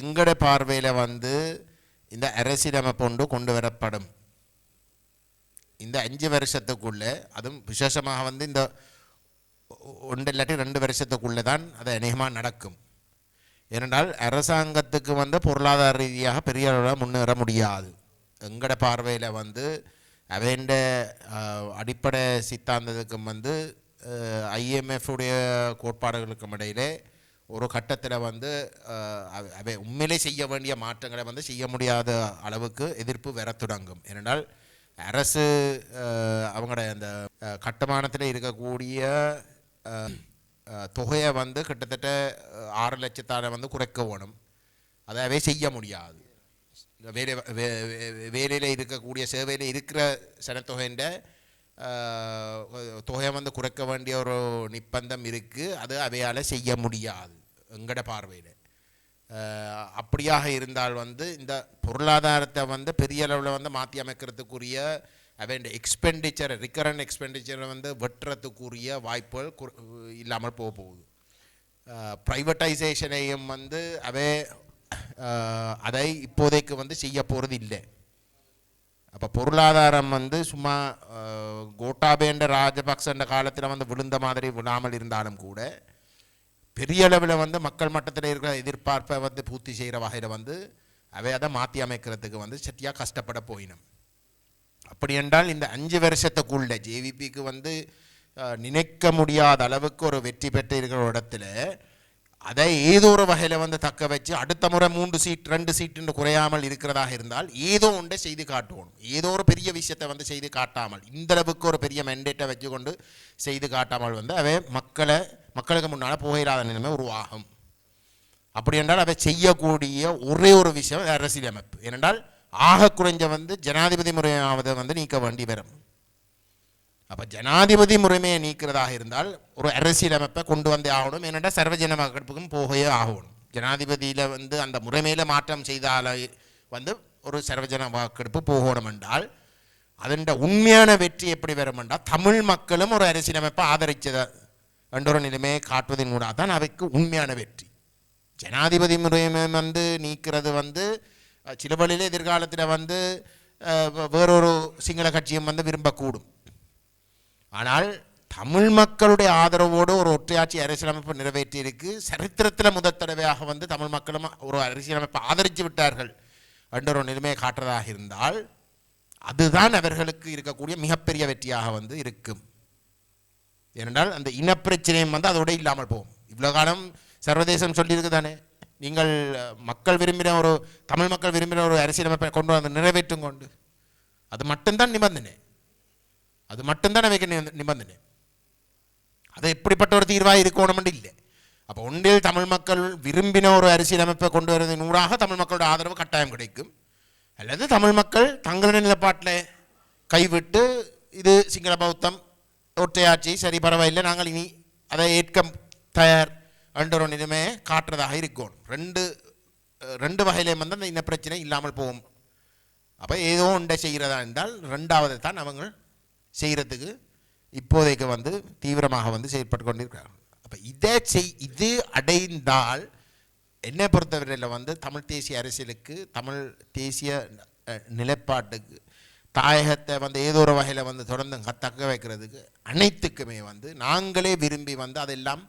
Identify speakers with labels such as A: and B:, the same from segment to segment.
A: எங்கட பார்வையில் வந்து இந்த அரசியலமைப்பு ஒன்று கொண்டு வரப்படும். இந்த அஞ்சு வருஷத்துக்குள்ளே அதுவும் விசேஷமாக வந்து இந்த ஒ- ஒன்று இல்லாட்டி ரெண்டு வருஷத்துக்குள்ளே தான் அது அநேகமாக நடக்கும். ஏனென்றால் அரசாங்கத்துக்கு வந்து பொருளாதார ரீதியாக பெரிய அளவில் முன்னேற முடியாது. எங்கட பார்வையில் வந்து அவைண்ட அடிப்படை சித்தாந்தத்துக்கும் வந்து ஐஎம்எஃப் உடைய கோட்பாடுகளுக்கும் இடையிலே ஒரு கட்டத்தில் வந்து அவை உண்மையிலே செய்ய வேண்டிய மாற்றங்களை வந்து செய்ய முடியாத அளவுக்கு எதிர்ப்பு வர தொடங்கும். ஏனென்றால் அரசு அவங்களோட அந்த கட்டுமானத்தில் இருக்கக்கூடிய தொகையை வந்து கிட்டத்தட்ட ஆறு லட்சத்தால் வந்து குறைக்க வேணும். அதாவே செய்ய முடியாது. வேலை வே- வே- வேலையில் இருக்கக்கூடிய சேவையில் இருக்கிற சனத்தொகைன்ற தொகையை வந்து குறைக்க வேண்டிய ஒரு நிப்பந்தம் இருக்குது அது அவையால் செய்ய முடியாது. எங்கட பார்வையில். அப்படியாக இருந்தால் வந்து இந்த பொருளாதாரத்தை வந்து பெரிய அளவில் வந்து மாற்றி அமைக்கிறதுக்குரிய அவன் எக்ஸ்பெண்டிச்சர் ரிக்கரண்ட் எக்ஸ்பெண்டிச்சரை வந்து வெட்டுறதுக்குரிய வாய்ப்புகள் கு இல்லாமல் போக போகுது. ப்ரைவேட்டைசேஷனையும் வந்து அவை அதை இப்போதைக்கு வந்து செய்ய போகிறது இல்லை. அப்போ பொருளாதாரம் வந்து சும்மா கோட்டாபேண்ட ராஜபக்சன்ற காலத்தில் வந்து விழுந்த மாதிரி விழாமல் இருந்தாலும் கூட பெரிய அளவில் வந்து மக்கள் மட்டத்தில் இருக்கிற எதிர்பார்ப்பை வந்து பூர்த்தி செய்கிற வகையில் வந்து அவை அதை மாற்றி அமைக்கிறதுக்கு வந்து சட்டியாக கஷ்டப்பட போயினும். அப்படி என்றால் இந்த அஞ்சு வருஷத்துக்குள்ள ஜேவிபிக்கு வந்து நினைக்க முடியாத அளவுக்கு ஒரு வெற்றி பெற்று இருக்கிற இடத்துல அதை ஏதோ ஒரு வகையில் வந்து தக்க வச்சு அடுத்த முறை மூன்று சீட் ரெண்டு சீட்டுன்னு குறையாமல் இருக்கிறதாக இருந்தால் ஏதோ ஒன்றை செய்து காட்டுவோம். ஏதோ ஒரு பெரிய விஷயத்தை வந்து செய்து காட்டாமல் இந்த அளவுக்கு ஒரு பெரிய மெண்டேட்டை வச்சுக்கொண்டு செய்து காட்டாமல் வந்து அவை மக்களை மக்களுக்கு முன்னால் புகையிடாத நிலைமை உருவாகும். அப்படி என்றால் அதை செய்யக்கூடிய ஒரே ஒரு விஷயம் அரசியலமைப்பு. ஏனென்றால் ஆக குறைஞ்ச வந்து ஜனாதிபதி முறையாவதை வந்து நீக்க வேண்டி வரும். அப்போ ஜனாதிபதி முறைமையை நீக்கிறதாக இருந்தால் ஒரு அரசியலமைப்பை கொண்டு வந்தே ஆகணும். ஏனென்றால் சர்வஜன வாக்கெடுப்புக்கும் போகவே ஆகணும். ஜனாதிபதியில் வந்து அந்த முறைமையில் மாற்றம் செய்தால வந்து ஒரு சர்வஜன வாக்கெடுப்பு போகணும் என்றால் அதன் உண்மையான வெற்றி எப்படி வரும் என்றால் தமிழ் மக்களும் ஒரு அரசியலமைப்பை ஆதரிச்சதை என்ற ஒரு நிலைமையை காட்டுவதன் மூலம் தான் அவைக்கு உண்மையான வெற்றி. ஜனாதிபதி முறையுமே வந்து நீக்கிறது வந்து அஹ், சில வழியில் எதிர்காலத்தில் வந்து வேறொரு சிங்கள கட்சியும் வந்து விரும்பக்கூடும். ஆனால் தமிழ் மக்களுடைய ஆதரவோடு ஒரு ஒற்றையாட்சி அரசியலமைப்பு நிறைவேற்றியிருக்கு. சரித்திரத்தில் முதல் தடவையாக வந்து தமிழ் மக்களும் ஒரு அரசியலமைப்பை ஆதரித்து விட்டார்கள். என்ற ஒரு நிலைமையை காட்டுறதாக இருந்தால் அதுதான் அவர்களுக்கு இருக்கக்கூடிய மிகப்பெரிய வெற்றியாக வந்து இருக்கும். ஏனென்றால் அந்த இனப்பிரச்சனையும் வந்து அதோட இல்லாமல் போகும். இவ்வளோ காலம் சர்வதேசம் சொல்லியிருக்கு தானே. நீங்கள் மக்கள் விரும்பின ஒரு தமிழ் மக்கள் விரும்பின ஒரு அரசியலமைப்பை கொண்டு வந்து நிறைவேற்றும் கொண்டு அது மட்டும்தான் நிபந்தனை. அது மட்டும்தான் அவைக்கு நி- நிபந்தனை. அது எப்படிப்பட்ட ஒரு தீர்வாக இருக்கணும்னு இல்லை. அப்போ ஒன்றில் தமிழ் மக்கள் விரும்பின ஒரு அரசியலமைப்பை கொண்டு வருவதன் ஊடாக தமிழ் மக்களோட ஆதரவு கட்டாயம் கிடைக்கும். அல்லது தமிழ் மக்கள் தங்களுடைய நிலப்பாட்டில் கைவிட்டு இது சிங்கள பௌத்தம் ஒற்றையாட்சி சரி பரவாயில்லை நாங்கள் இனி அதை ஏற்க தயார் என்ற இதுமே காட்டுறதாக இருக்கும். ரெண்டு ரெண்டு வகையிலையும் வந்து அந்த இன பிரச்சனை இல்லாமல் போகும். அப்போ ஏதோ ஒன்றை செய்கிறதா என்றால் ரெண்டாவது தான் அவங்க செய்கிறதுக்கு இப்போதைக்கு வந்து தீவிரமாக வந்து செயல்பட்டு கொண்டிருக்கிறார்கள். அப்போ இதை செய் இது அடைந்தால் என்னை பொறுத்தவரையில் வந்து தமிழ் தேசிய அரசியலுக்கு தமிழ் தேசிய நிலைப்பாட்டுக்கு தாயகத்தை வந்து ஏதோ ஒரு வகையில் வந்து தொடர்ந்து தக்க வைக்கிறதுக்கு அனைத்துக்குமே வந்து நாங்களே விரும்பி வந்து அதெல்லாம்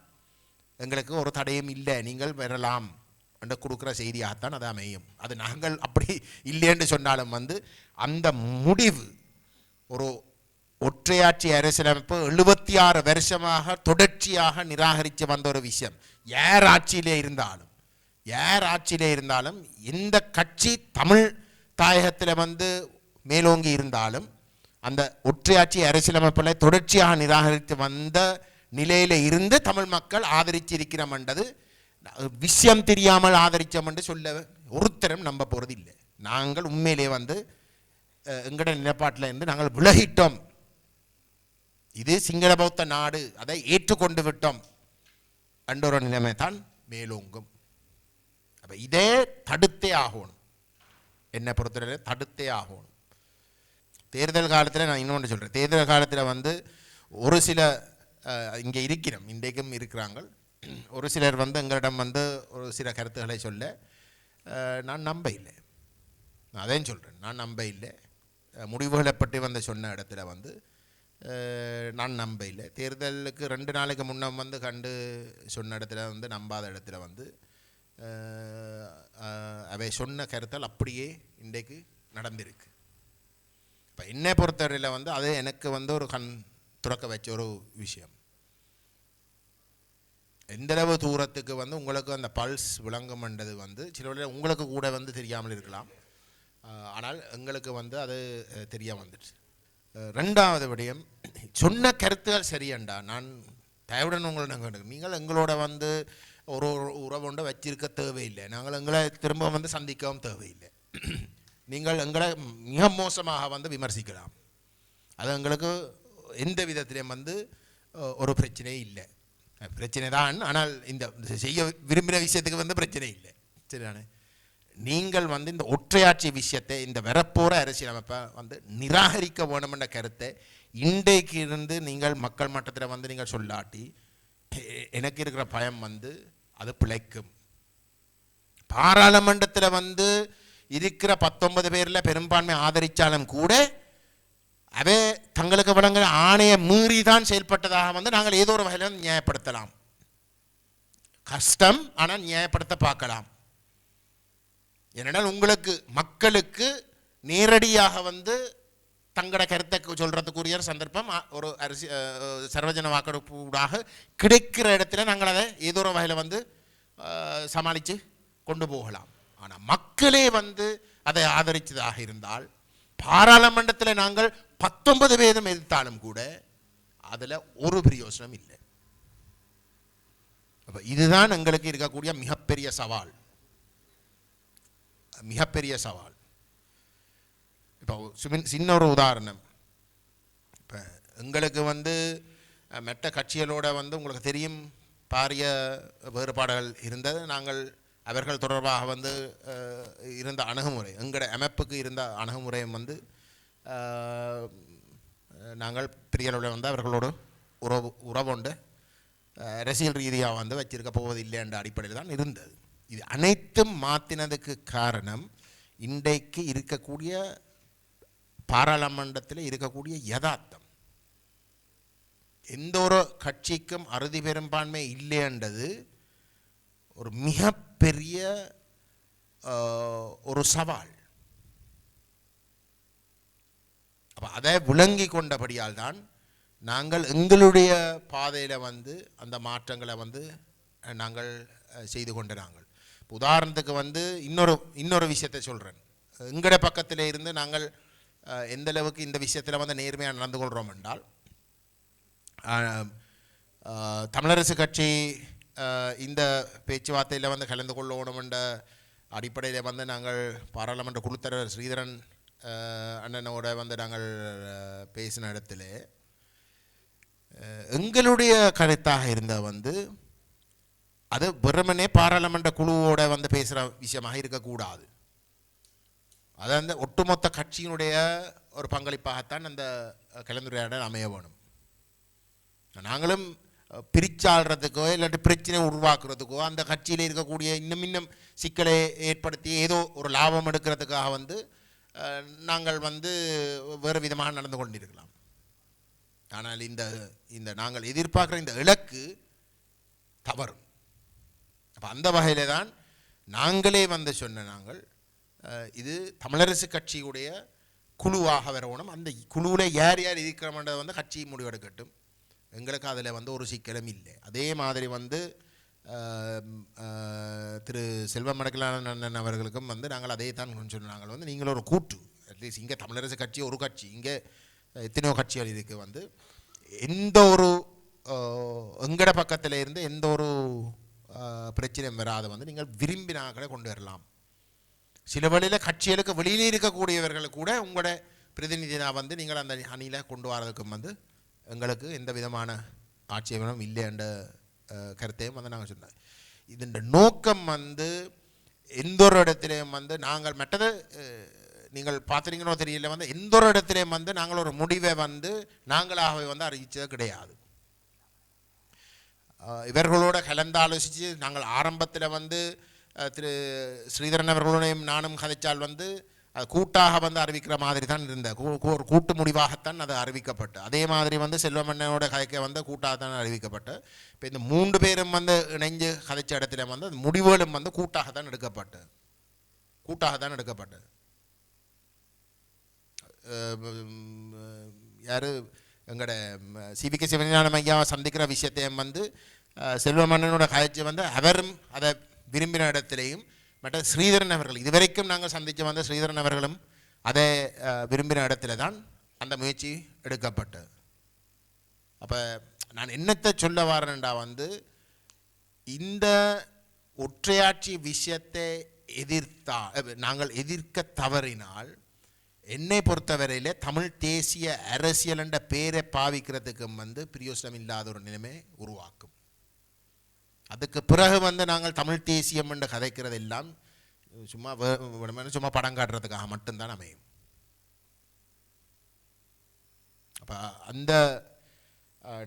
A: எங்களுக்கு ஒரு தடையும் இல்லை நீங்கள் வரலாம் என்று கொடுக்குற செய்தியாகத்தான் அது அமையும். அது நாங்கள் அப்படி இல்லைன்னு சொன்னாலும் வந்து அந்த முடிவு ஒரு ஒற்றையாட்சி அரசியலமைப்பு எழுபத்தி ஆறு வருஷமாக தொடர்ச்சியாக நிராகரித்து வந்த ஒரு விஷயம். யார் ஆட்சியிலே இருந்தாலும் யார் ஆட்சியிலே இருந்தாலும் எந்த கட்சி தமிழ் தாயகத்தில் வந்து மேலோங்கி இருந்தாலும் அந்த ஒற்றையாட்சி அரசியலமைப்பில் தொடர்ச்சியாக நிராகரித்து வந்த நிலையில் இருந்து தமிழ் மக்கள் ஆதரிச்சிருக்கிறோம்ன்றது விஷயம் தெரியாமல் ஆதரித்தோம்ன்று சொல்ல ஒருத்தரும் நம்ப போகிறது இல்லை. நாங்கள் உண்மையிலே வந்து அஹ், எங்கட நிலப்பாட்டில் இருந்து நாங்கள் விலகிட்டோம். இது சிங்கள பௌத்த நாடு அதை ஏற்றுக்கொண்டு விட்டோம். என்ற ஒரு நிலைமை தான் மேலோங்கும். அப்போ இதே தடுத்தே ஆகணும். என்னை பொறுத்தவரை தடுத்தே ஆகணும். தேர்தல் காலத்தில் நான் இன்னொன்று சொல்கிறேன் தேர்தல் காலத்தில் வந்து ஒரு சில இங்கே இருக்கிறோம். இன்றைக்கும் இருக்கிறாங்க ஒரு சிலர் வந்து எங்களிடம் வந்து ஒரு சில கருத்துக்களை சொல்ல நான் நம்ப இல்லை நான் அதையும் சொல்கிறேன் நான் நம்ப இல்லை முடிவுகளை பற்றி வந்து சொன்ன இடத்துல வந்து நான் நம்ப இல்லை தேர்தலுக்கு ரெண்டு நாளைக்கு முன்ன வந்து கண்டு சொன்ன இடத்துல வந்து நம்பாத இடத்துல வந்து அவை சொன்ன கருத்தால் அப்படியே இன்றைக்கு நடந்திருக்கு. இப்போ என்னை பொறுத்தவரையில் வந்து அது எனக்கு வந்து ஒரு கண் துறக்க வச்ச ஒரு விஷயம். எந்தளவு தூரத்துக்கு வந்து உங்களுக்கு அந்த பல்ஸ் விளங்கும்ன்றது வந்து சில வேளை உங்களுக்கு கூட வந்து தெரியாமல் இருக்கலாம். ஆனால் எங்களுக்கு வந்து அது தெரியாமல் தெரிய வந்துடுச்சு. ரெண்டாவது விடயம் சொன்ன கருத்துகள் சரியண்டா? நான் தயவுடன் உங்களை நாங்கள் நீங்கள் எங்களோட வந்து ஒரு ஒரு உறவுண்ட வச்சிருக்க தேவையில்லை. நாங்கள் எங்களை திரும்ப வந்து சந்திக்கவும் தேவையில்லை. நீங்கள் எங்களை மிக மோசமாக வந்து விமர்சிக்கலாம். அது எங்களுக்கு எந்த விதத்திலையும் வந்து ஒரு பிரச்சனை இல்லை. பிரச்சனை தான் ஆனால் இந்த செய்ய விரும்பின விஷயத்துக்கு வந்து பிரச்சனை இல்லை. சரிதானே? நீங்கள் வந்து இந்த ஒற்றையாட்சி விஷயத்தை இந்த வரப்போகிற அரசியலமைப்பை வந்து நிராகரிக்க வேணுமென்ற கருத்தை இன்றைக்கு இருந்து நீங்கள் மக்கள் மட்டத்தில் வந்து நீங்கள் சொல்லாட்டி எனக்கு இருக்கிற பயம் வந்து அது பிழைக்கும். பாராளுமன்றத்தில் வந்து இருக்கிற பத்தொன்பது பேரில் பெரும்பான்மை ஆதரித்தாலும் கூட அவே தங்களுக்கு வழங்குற ஆணையை மீறி தான் செயல்பட்டதாக வந்து நாங்கள் ஏதோ ஒரு வகையில் வந்து நியாயப்படுத்தலாம். கஷ்டம் ஆனால் நியாயப்படுத்த பார்க்கலாம். ஏனென்றால் உங்களுக்கு மக்களுக்கு நேரடியாக வந்து தங்களோட கருத்தை சொல்கிறதுக்குரிய ஒரு சந்தர்ப்பம் ஒரு அரசி சர்வஜன வாக்கெடுப்பு ஊடாக கிடைக்கிற இடத்துல நாங்கள் அதை ஏதோ ஒரு வகையில் வந்து சமாளித்து கொண்டு போகலாம். ஆனால் மக்களே வந்து அதை ஆதரித்ததாக இருந்தால் பாராளுமன்றத்தில் நாங்கள் பத்தொன்பது பேதம் எதிர்த்தாலும் கூட அதில் ஒரு பிரயோசனம் இல்லை. அப்போ இதுதான் எங்களுக்கு இருக்கக்கூடிய மிகப்பெரிய சவால். மிகப்பெரிய சவால். இப்போ சுமின் சின்ன ஒரு உதாரணம். இப்போ எங்களுக்கு வந்து மெட்ட மற்ற கட்சிகளோட வந்து உங்களுக்கு தெரியும் பாரிய வேறுபாடுகள் இருந்தது. நாங்கள் அவர்கள் தொடர்பாக வந்து இருந்த அணுகுமுறை எங்களோட அமைப்புக்கு இருந்த அணுகுமுறையும் வந்து நாங்கள் பெரிய அளவில் வந்து அவர்களோடு உறவு உறவுண்டு அரசியல் ரீதியாக வந்து வச்சிருக்க போவதில்லை என்ற அடிப்படையில் தான் இருந்தது. இது அனைத்தும் மாற்றினதுக்கு காரணம் இன்றைக்கு இருக்கக்கூடிய பாராளுமன்றத்தில் இருக்கக்கூடிய யதார்த்தம். எந்த ஒரு கட்சிக்கும் அறுதி பெரும்பான்மை இல்லைன்றது ஒரு மிகப்பெரிய ஒரு சவால். அப்போ அதை விளங்கி கொண்டபடியால் தான் நாங்கள் எங்களுடைய பாதையில் வந்து அந்த மாற்றங்களை வந்து நாங்கள் செய்து கொண்டு நாங்கள். உதாரணத்துக்கு வந்து இன்னொரு இன்னொரு விஷயத்தை சொல்கிறேன் எங்களோட பக்கத்தில் இருந்து நாங்கள் எந்தளவுக்கு எந்த அளவுக்கு இந்த விஷயத்தில் வந்து நேர்மையாக நடந்து கொள்கிறோம் என்றால் தமிழரசு கட்சி இந்த பேச்சுவார்த்தையில் வந்து கலந்து கொள்ளணும் என்ற அடிப்படையில் வந்து நாங்கள் பாராளுமன்ற குழுத்தலைவர் ஸ்ரீதரன் அண்ணனோட வந்து நாங்கள் பேசின இடத்துல எங்களுடைய கருத்தாக இருந்த வந்து அது வெறுமனே பாராளுமன்ற குழுவோட வந்து பேசுகிற விஷயமாக இருக்கக்கூடாது அது அந்த ஒட்டுமொத்த கட்சியினுடைய ஒரு பங்களிப்பாகத்தான் அந்த கலந்துரையாடல் அமைய வேணும் நாங்களும் பிரிச்சாடுறதுக்கோ இல்லாட்டி பிரச்சனை உருவாக்குறதுக்கோ அந்த கட்சியில் இருக்கக்கூடிய இன்னும் இன்னும் சிக்கலை ஏற்படுத்தி ஏதோ ஒரு லாபம் எடுக்கிறதுக்காக வந்து நாங்கள் வந்து வேறு விதமாக நடந்து கொண்டிருக்கலாம். ஆனால் இந்த இந்த நாங்கள் எதிர்பார்க்குற இந்த இலக்கு தவறு. அப்போ அந்த வகையில் தான் நாங்களே வந்து சொன்ன நாங்கள் இது தமிழரசு கட்சியுடைய குழுவாக வரணும். அந்த குழுவில் யார் யார் இருக்கிறோம்ன்றதை வந்து கட்சி முடிவெடுக்கட்டும். எங்களுக்கு அதில் வந்து ஒரு சிக்கலும் இல்லை. அதே மாதிரி வந்து திரு செல்வம் மடக்கலான அண்ணன் அவர்களுக்கும் வந்து நாங்கள் அதே தான் சொன்னோம். நாங்கள் வந்து நீங்கள் ஒரு கூட்டு. அட்லீஸ்ட் இங்கே தமிழரசு கட்சி ஒரு கட்சி. இங்கே எத்தனையோ கட்சிகள் இருக்குது வந்து. எந்த ஒரு எங்கட பக்கத்தில் இருந்து எந்த ஒரு பிரச்சனையும் வராத வந்து நீங்கள் விரும்பினாக்களை கொண்டு வரலாம். சில வழியில் கட்சிகளுக்கு வெளியிலே இருக்கக்கூடியவர்கள் கூட உங்களோட பிரதிநிதியாக வந்து நீங்கள் அந்த அணியில் கொண்டு வரதுக்கும் வந்து எங்களுக்கு எந்த விதமான ஆட்சேபனம் இல்லை என்ற கருத்தையும் வந்து நாங்கள் சொன்னோம். இதன் நோக்கம் வந்து எந்த ஒரு இடத்துலையும் வந்து நாங்கள் மற்றது நீங்கள் பார்த்துறீங்களோ தெரியல வந்து எந்த ஒரு இடத்துலையும் வந்து நாங்கள் ஒரு முடிவை வந்து நாங்களாகவே வந்து அறிவித்தது கிடையாது. இவர்களோட இவர்களோட கலந்தாலோசித்து நாங்கள் ஆரம்பத்தில் வந்து திரு ஸ்ரீதரன் அவர்களுடையும் நானும் கதைச்சால் வந்து அது கூட்டாக வந்து அறிவிக்கிற மாதிரி தான் இருந்த. கூ- ஒரு கூட்டு முடிவாகத்தான் அது அறிவிக்கப்பட்டு. அதே மாதிரி வந்து செல்வமன்னனோட கதைக்க வந்து கூட்டாக தான் அறிவிக்கப்பட்டு. இப்போ இந்த மூன்று பேரும் வந்து இணைஞ்சு கதைச்ச இடத்துல வந்து அந்த முடிவுகளும் வந்து கூட்டாக தான் எடுக்கப்பட்டு. கூட்டாக தான் எடுக்கப்பட்டு யார்? எங்களோட சிவிகே சிவஞானம் ஐயாவை சந்திக்கிற விஷயத்தையும் வந்து செல்வமன்னனோட கதைச்சு வந்து அவரும் அதை விரும்பின இடத்துலையும் மற்ற ஸ்ரீதரன் அவர்கள் இதுவரைக்கும் நாங்கள் சந்தித்து வந்த ஸ்ரீதரன் அவர்களும் அதை விரும்பின இடத்துல தான் அந்த முயற்சி எடுக்கப்பட்டது. அப்போ நான் என்னத்தை சொல்ல வரேன்டா வந்து இந்த ஒற்றையாட்சி விஷயத்தை எதிர்த்தா நாங்கள் எதிர்க்க தவறினால் என்னை பொறுத்தவரையிலே தமிழ் தேசிய அரசியல் என்ற பேரை பாவிக்கிறதுக்கும் வந்து பிரியோசனம் இல்லாத ஒரு நிலைமை உருவாக்கும். அதுக்கு பிறகு வந்து நாங்கள் தமிழ் தேசியம் என்று கதைக்கிறது எல்லாம் சும்மா சும்மா படம் காட்டுறதுக்காக மட்டும்தான் அமையும். அப்போ அந்த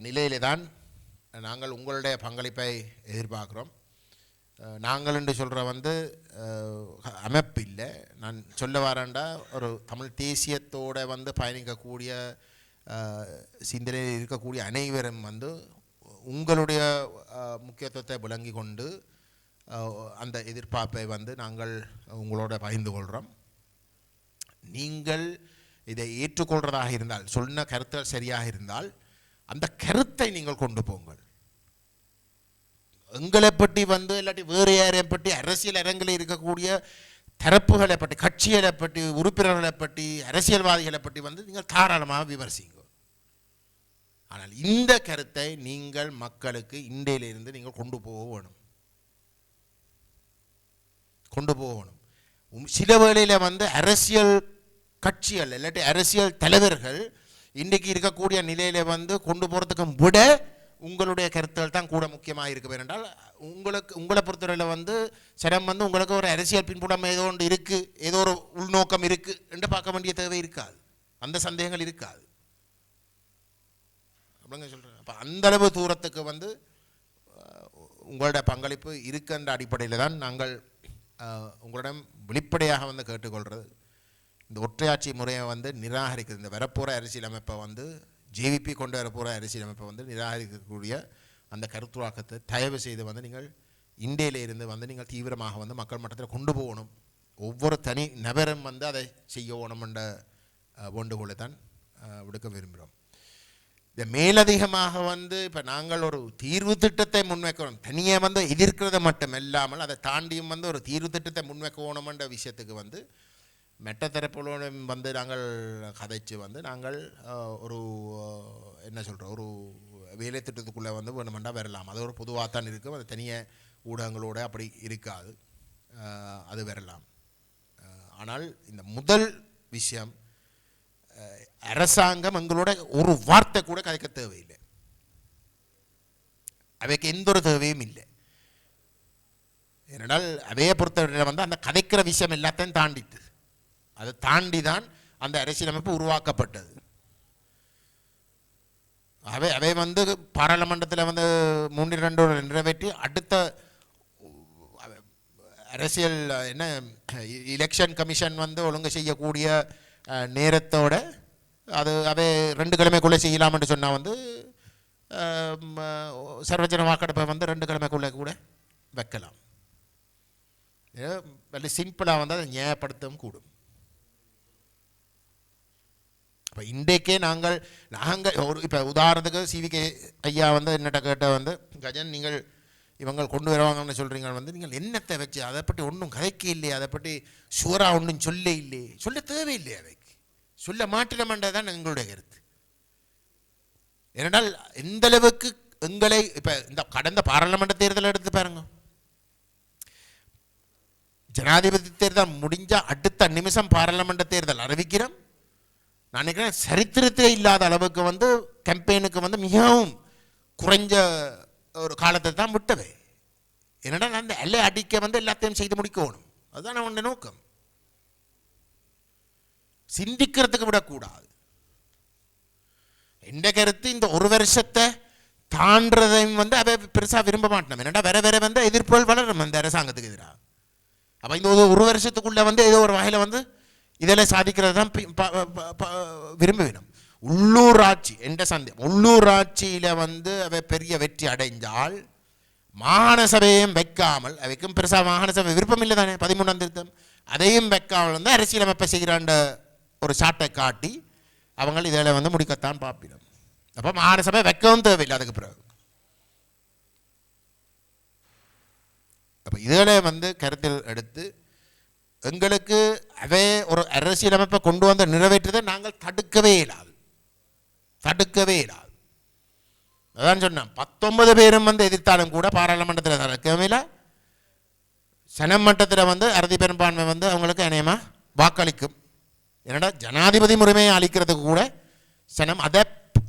A: நிலையிலே தான் நாங்கள் உங்களுடைய பங்களிப்பை எதிர்பார்க்குறோம். நாங்கள் என்று சொல்கிற வந்து அமைப்பு இல்லை. நான் சொல்ல வரேன்டா ஒரு தமிழ் தேசியத்தோடு வந்து பயணிக்கக்கூடிய சிந்தனையில் இருக்கக்கூடிய அனைவரும் வந்து உங்களுடைய முக்கியத்துவத்தை விளங்கி கொண்டு அந்த எதிர்பார்ப்பை வந்து நாங்கள் உங்களோட பகிர்ந்து கொள்கிறோம் நீங்கள் இதை ஏற்றுக்கொள்கிறதாக இருந்தால் சொன்ன கருத்துகள் சரியாக இருந்தால் அந்த கருத்தை நீங்கள் கொண்டு போங்கள். எங்களை பற்றி வந்து இல்லாட்டி வேறு யாரை பற்றி அரசியல் அரங்கில் இருக்கக்கூடிய தரப்புகளை பற்றி கட்சிகளை பற்றி உறுப்பினர்களை பற்றி அரசியல்வாதிகளை பற்றி வந்து நீங்கள் தாராளமாக விமர்சிங்க ஆனால் இந்த கருத்தை நீங்கள் மக்களுக்கு இந்தியிலிருந்து நீங்கள் கொண்டு போக வேணும். கொண்டு போகணும் உம் சில வேளையில் வந்து அரசியல் கட்சிகள் இல்லாட்டி அரசியல் தலைவர்கள் இன்றைக்கு இருக்கக்கூடிய நிலையில வந்து கொண்டு போகிறதுக்கும் விட உங்களுடைய கருத்துகள் தான் கூட முக்கியமாக இருக்கு என்றால் உங்களுக்கு உங்களை பொறுத்தவரையில் வந்து சிலம் வந்து உங்களுக்கு ஒரு அரசியல் பின்புலம் ஏதோ ஒன்று இருக்குது ஏதோ ஒரு உள்நோக்கம் இருக்குது என்று பார்க்க வேண்டிய தேவை இருக்காது. அந்த சந்தேகங்கள் இருக்காது. அப்படிங்க சொல்கிறேன் அப்போ அந்தளவு தூரத்துக்கு வந்து உங்களோட பங்களிப்பு இருக்கின்ற அடிப்படையில் தான் நாங்கள் உங்களிடம் வெளிப்படையாக வந்து கேட்டுக்கொள்கிறது இந்த ஒற்றையாட்சி முறையை வந்து நிராகரிக்கிறது. இந்த வரப்போகிற அரசியலமைப்பை வந்து ஜேவிபி கொண்டு வரப்போகிற அரசியலமைப்பை வந்து நிராகரிக்கக்கூடிய அந்த கருத்துவாக்கத்தை தயவு செய்து வந்து நீங்கள் இந்தியில இருந்து வந்து நீங்கள் தீவிரமாக வந்து மக்கள் மட்டத்தில் கொண்டு போகணும். ஒவ்வொரு தனி நபரும் வந்து அதை செய்யணும் என்ற வேண்டுகோளை தான் விடுக்க விரும்புகிறோம். இந்த மேலதிகமாக வந்து இப்போ நாங்கள் ஒரு தீர்வு திட்டத்தை முன்வைக்கிறோம். தனியாக வந்து எதிர்க்கிறத மட்டும் இல்லாமல் அதை தாண்டியும் வந்து ஒரு தீர்வு திட்டத்தை முன்வைக்கணுமென்ற விஷயத்துக்கு வந்து மெட்ட வந்து நாங்கள் கதைச்சு வந்து நாங்கள் ஒரு என்ன சொல்கிறோம் ஒரு வேலை திட்டத்துக்குள்ளே வந்து வேணுமெண்டா வரலாம். அது ஒரு பொதுவாக தான் இருக்கும். அது தனிய ஊடகங்களோட அப்படி இருக்காது. அது வரலாம். ஆனால் இந்த முதல் விஷயம் அரசாங்கம் எங்களோட ஒரு வார்த்தை கூட கதைக்க தேவையில்லை. அவைக்கு எந்த ஒரு தேவையும் இல்லை. ஏனென்றால் அவையை பொறுத்தவரையில் வந்து அந்த கதைக்கிற விஷயம் எல்லாத்தையும் தாண்டிட்டு அதை தாண்டி தான் அந்த அரசியலமைப்பு உருவாக்கப்பட்டது. அவை அவை வந்து பாராளுமன்றத்தில் வந்து மூன்று ரெண்டு நிறைவேற்றி அடுத்த அரசியல் என்ன எலெக்ஷன் கமிஷன் வந்து ஒழுங்கு செய்யக்கூடிய நேரத்தோட அது அவை ரெண்டு கிழமைக்குள்ளே செய்யலாம்னு சொன்னால் வந்து சர்வஜன வாக்கெடுப்பை வந்து ரெண்டு கிழமைக்குள்ளே கூட வைக்கலாம். வெரி சிம்பிளாக வந்து அதை நியாயப்படுத்தவும் கூடும். இப்போ இன்றைக்கே நாங்கள் நாங்கள் ஒரு இப்போ உதாரணத்துக்கு சிவிகே ஐயா வந்து என்னட்ட கேட்ட வந்து கஜன் நீங்கள் இவங்க கொண்டு வருவாங்கன்னு சொல்கிறீங்க வந்து நீங்கள் என்னத்தை வச்சு அதை பற்றி ஒன்றும் கதைக்க இல்லையே அதை பற்றி ஷூராக ஒன்றும் சொல்ல இல்லையே. சொல்ல தேவையில்லையே அதைக்கு. சொல்ல மாட்டிடமாண்டது தான் எங்களுடைய கருத்து. ஏனென்றால் எந்த அளவுக்கு எங்களை இப்போ இந்த கடந்த பாராளுமன்ற தேர்தலை எடுத்து பாருங்க. ஜனாதிபதி தேர்தல் முடிஞ்சால் அடுத்த நிமிஷம் பாராளுமன்ற தேர்தல் அறிவிக்கிறோம். நான் நினைக்கிறேன் சரித்திரத்தே இல்லாத அளவுக்கு வந்து கேம்பெயினுக்கு வந்து மிகவும் குறைஞ்ச ஒரு காலத்தை தான் விட்டது. என்னடா அந்த எல்லை அடிக்க வந்து எல்லாத்தையும் செய்து முடிக்கணும். அதுதான் அவனுடைய நோக்கம். சிந்திக்கிறதுக்கு விடக்கூடாது. எந்த கருத்து இந்த ஒரு வருஷத்தை தாண்டதையும் வந்து அவ பெருசாக விரும்ப மாட்டோம். என்னடா வேற வேற வந்து எதிர்ப்புகள் வளரும் அந்த அரசாங்கத்துக்கு எதிராக. அப்போ இந்த ஒரு ஒரு வருஷத்துக்குள்ளே வந்து ஏதோ ஒரு வகையில் வந்து இதில் சாதிக்கிறது தான் விரும்புவினோம் உள்ளூராட்சி என்ற சந்தேகம் உள்ளூராட்சியில் வந்து அவை பெரிய வெற்றி அடைஞ்சால் மாகாண சபையும் வைக்காமல் அவைக்கும் பெருசாக மாகாண சபை விருப்பம் இல்லை தானே பதிமூணாம் திருத்தம். அதையும் வைக்காமல் வந்து அரசியலமைப்பை செய்கிறாண்ட ஒரு சாட்டை காட்டி அவங்க இதில் வந்து முடிக்கத்தான் பார்ப்பிடும் அப்போ மாகாண சபை வைக்கவும் தேவையில்லை அதுக்கு பிறகு. அப்போ இதில் வந்து கருத்தில் எடுத்து எங்களுக்கு அவை ஒரு அரசியலமைப்பை கொண்டு வந்து நிறைவேற்றதை நாங்கள் தடுக்கவே இல்லாது. தடுக்கவே இயலாது அதான் சொன்னேன் பத்தொன்பது பேரும் வந்து எதிர்த்தாலும் கூட பாராளுமன்றத்தில் தடுக்கவே இல்லை. சனம் மட்டத்தில் வந்து அறுதி பெரும்பான்மை வந்து அவங்களுக்கு இணையமா வாக்களிக்கும். என்னடா ஜனாதிபதி முறைமையை அளிக்கிறதுக்கு கூட சனம் அதை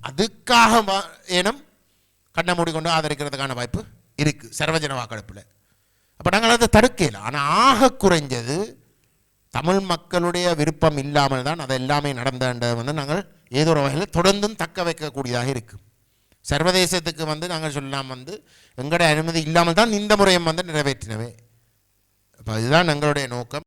A: அதுக்காக ஏனும் கண்ணை மூடிக்கொண்டு ஆதரிக்கிறதுக்கான வாய்ப்பு இருக்குது சர்வஜன வாக்கெடுப்பில். அப்போ நாங்கள் அதை தடுக்கல ஆனால் ஆக குறைஞ்சது தமிழ் மக்களுடைய விருப்பம் இல்லாமல் தான் அது எல்லாமே நடந்தது வந்து நாங்கள் ஏதோ ஒரு வகையில் தொடர்ந்தும் தக்க வைக்கக்கூடியதாக இருக்கும் சர்வதேசத்துக்கு வந்து நாங்கள் சொல்லலாம் வந்து எங்களுடைய அனுமதி இல்லாமல் தான் இந்த முறையும் வந்து நிறைவேற்றினவே. அப்போ இதுதான் எங்களுடைய நோக்கம்.